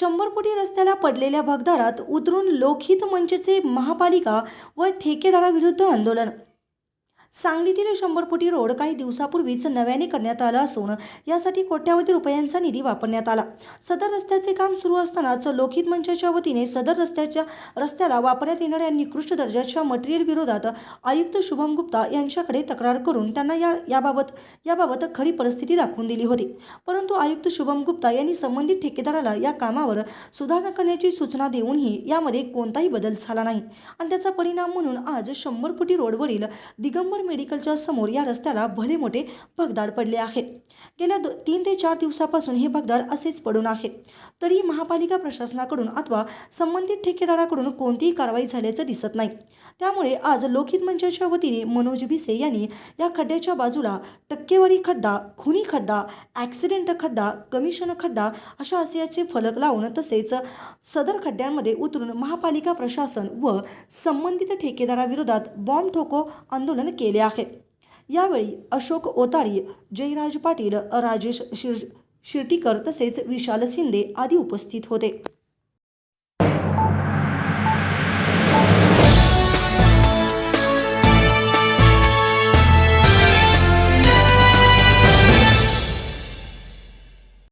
शंभर कोटी रस्त्याला पडलेल्या भगदाडात उतरून लोकहित मंचचे महापालिका व ठेकेदाराविरुद्ध आंदोलन सांगलीतील शंभर फुटी रोड काही दिवसापूर्वीच नव्याने करण्यात आला असून यासाठी कोट्यावधी रुपयांचा निधी वापरण्यात आला. सदर रस्त्याचे काम सुरू असतानाच लोकहित मंचाच्या वतीने सदर रस्त्याच्या रस्त्याला वापरण्यात येणाऱ्या निकृष्ट दर्जाच्या मटेरियल विरोधात आयुक्त शुभम गुप्ता यांच्याकडे तक्रार करून त्यांना या याबाबत याबाबत खरी परिस्थिती दाखवून दिली होती. परंतु आयुक्त शुभम गुप्ता यांनी संबंधित ठेकेदाराला या कामावर सुधारणा करण्याची सूचना देऊनही यामध्ये कोणताही बदल झाला नाही. आणि त्याचा परिणाम म्हणून आज शंभर फुटी रोडवरील दिगंबर मेडिकलच्या समोर या रस्त्याला भले मोठे भगदाड पडले आहेत. गेल्या दो तीन ते चार दिवसापासून हे भगदाड असेच पडून आहे. तरी महापालिका प्रशासनाकडून अथवा संबंधित ठेकेदाराकडून कोणतीही कारवाई झाल्याचं दिसत नाही. त्यामुळे आज लोकहित मंचाच्या वतीने मनोज भिसे यांनी या खड्ड्याच्या बाजूला टक्केवारी खड्डा खुनी खड्डा ॲक्सिडेंट खड्डा कमिशन खड्डा अशा आशयाचे फलक लावून तसेच सदर खड्ड्यांमध्ये उतरून महापालिका प्रशासन व संबंधित ठेकेदाराविरोधात बॉम्ब ठोको आंदोलन केले आहे. यावेळी अशोक ओतारी जयराज पाटील राजेश शिर शिर्टीकर तसेच विशाल शिंदे आदी उपस्थित होते.